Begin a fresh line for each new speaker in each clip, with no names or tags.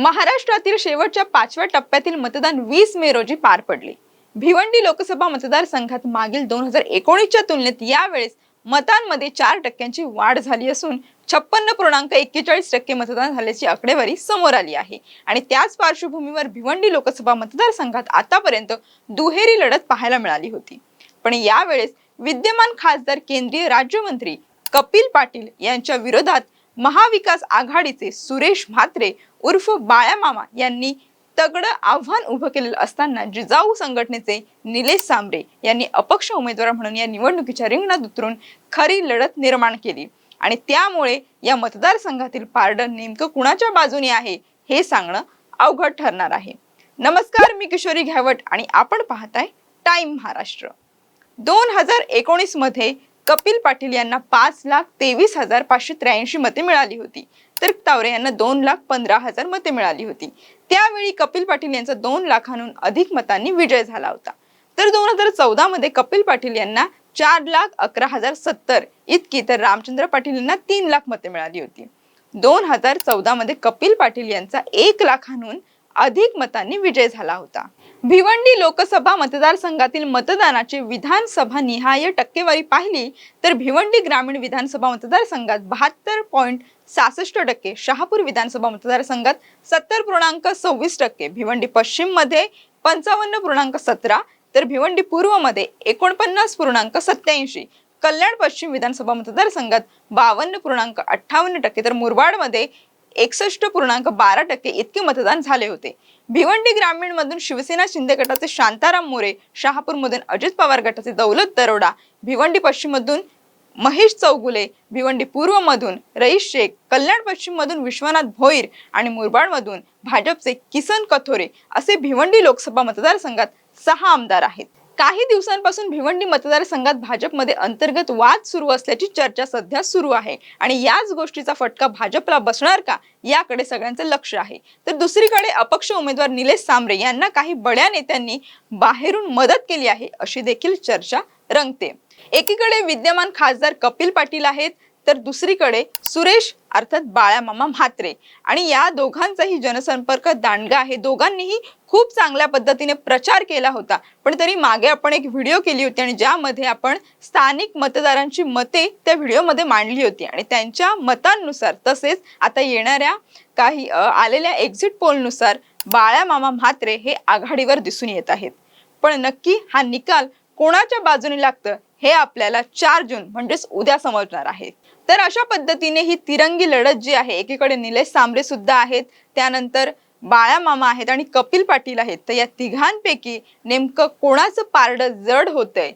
महाराष्ट्रातील शेवटच्या पाचव्या टप्प्यातील मतदान वीस मे रोजी पार पडले. भिवंडी लोकसभा मतदारसंघात मागील दोन हजार एकोणीसच्या तुलनेत यावेळेस मतांमध्ये चार टक्क्यांची वाढ झाली असून छप्पन्न पूर्णांक एक्केचाळीस टक्के मतदान झाल्याची आकडेवारी समोर आली आहे. आणि त्याच पार्श्वभूमीवर भिवंडी लोकसभा मतदारसंघात आतापर्यंत दुहेरी लढत पाहायला मिळाली होती. पण यावेळेस विद्यमान खासदार केंद्रीय राज्यमंत्री कपिल पाटील यांच्या विरोधात महाविकास आघाडीचे सुरेश म्हात्रे उर्फ बाळामामा यांनी तगडं आव्हान उभं केलेलं असताना जिजाऊ संघटनेचे निलेश सांबरे यांनी अपक्ष उमेदवार म्हणून या निवडणुकीच्या रिंगणात उतरून खरी लढत निर्माण केली. आणि त्यामुळे या मतदारसंघातील पारडं नेमकं कुणाच्या बाजूने आहे हे सांगणं अवघड ठरणार आहे. नमस्कार मी किशोरी घ्यावट आणि आपण पाहताय टाइम महाराष्ट्र. दोन हजार एकोणीसमध्ये कपिल पाटील यांना पाच लाख तेवीस हजार पाचशे त्र्याऐंशी मते मिळाली होती. तर तावरे यांना दोन लाख पंधरा हजार मते मिळाली होती. त्यावेळी कपिल पाटील यांचा दोन लाखांहून अधिक मतांनी विजय झाला होता. तर दोन हजार चौदा मध्ये कपिल पाटील यांना चार लाख अकरा हजार सत्तर इतकी तर रामचंद्र पाटील यांना तीन लाख मते मिळाली होती. दोन हजार चौदा मध्ये कपिल पाटील यांचा एक लाखांहून अधिक मतांनी विजय झाला होता. भिवंडी लोकसभा मतदारसंघातील मतदानाची विधानसभा निहाय टक्केवारी पाहिली तर भिवंडी ग्रामीण विधानसभा मतदारसंघात बहात्तर पॉईंट सहासष्ट टक्के शहापूर विधानसभा मतदारसंघात सत्तर पूर्णांक सव्वीस टक्के भिवंडी पश्चिममध्ये पंचावन्न पूर्णांक सतरा तर भिवंडी पूर्वमध्ये एकोणपन्नास पूर्णांक सत्याऐंशी कल्याण पश्चिम विधानसभा मतदारसंघात बावन्न पूर्णांक अठ्ठावन्न टक्के तर मुरबाडमध्ये एकसष्ट पूर्णांक बारा टक्के इतके मतदान झाले होते. भिवंडी ग्रामीण मधून शिवसेना शिंदे गटाचे शांताराम मोरे शहापूर मधून अजित पवार गटाचे दौलत दरोडा भिवंडी पश्चिम मधून महेश चौगुले भिवंडी पूर्व मधून रईस शेख कल्याण पश्चिम मधून विश्वनाथ भोईर आणि मुरबाड मधून भाजपचे किसन कथोरे असे भिवंडी लोकसभा मतदारसंघात सहा आमदार आहेत. काही दिवसांपासून भिवंडी मतदारसंघात भाजपमध्ये अंतर्गत वाद सुरू असल्याची चर्चा सध्या सुरू आहे. आणि याच गोष्टीचा फटका भाजपला बसणार का? याकडे सगळ्यांचं लक्ष आहे. तर दुसरीकडे अपक्ष उमेदवार निलेश सांबरे यांना काही बड्या नेत्यांनी बाहेरून मदत केली आहे अशी देखील चर्चा रंगते. एकीकडे विद्यमान खासदार कपिल पाटील आहेत. तर दुसरीकडे सुरेश अर्थात बाळामामा म्हात्रे. आणि या दोघांचाही जनसंपर्क दांडगा आहे. दोघांनीही खूप चांगल्या पद्धतीने प्रचार केला होता. पण तरी मागे आपण एक व्हिडिओ केली होती आणि ज्यामध्ये आपण स्थानिक मतदारांची मते त्या व्हिडिओमध्ये मांडली होती. आणि त्यांच्या मतांनुसार तसेच आता येणाऱ्या काही आलेल्या एक्झिट पोलनुसार बाळामामा म्हात्रे हे आघाडीवर दिसून येत आहेत. पण नक्की हा निकाल कोणाच्या बाजूने लागतं? हे आपल्याला चार जून म्हणजेच उद्या समजणार आहे. तर अशा पद्धतीने ही तिरंगी लढत जी आहे एकीकडे निलेश सांबरे सुद्धा आहेत त्यानंतर बाळा मामा आहेत आणि कपिल पाटील आहेत. तर या तिघांपैकी नेमकं कोणाचं पारडं जड होतंय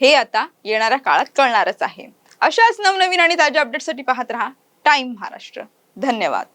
हे आता येणाऱ्या काळात कळणारच आहे. अशाच नवनवीन आणि ताज्या अपडेटसाठी पाहत रहा टाइम महाराष्ट्र. धन्यवाद.